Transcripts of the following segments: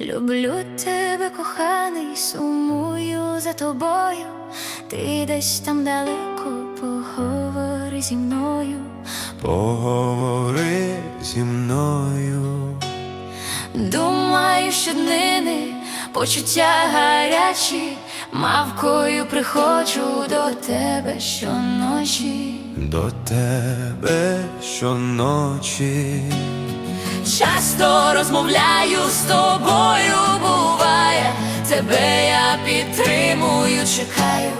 Люблю тебе, коханий, сумую за тобою. Ти десь там далеко поговори зі мною. Поговори зі мною. Думаю, щоднини почуття гарячі, мавкою приходжу до тебе щоночі. До тебе щоночі. Часто розмовляю з тобою, буває, тебе я підтримую, чекаю.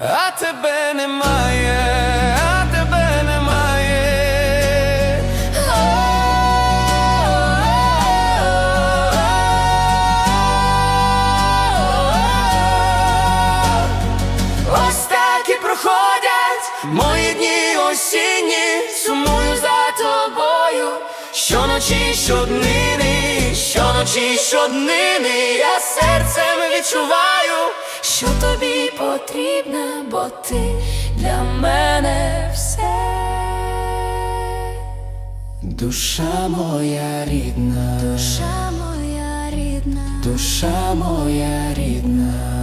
А тебе немає, мої дні осінні, сумую за тобою. Щоночі, щоднини, щоночі, щоднини, я серцем відчуваю, Що тобі потрібно, бо ти для мене все. душа моя рідна, Душа моя рідна, душа моя рідна.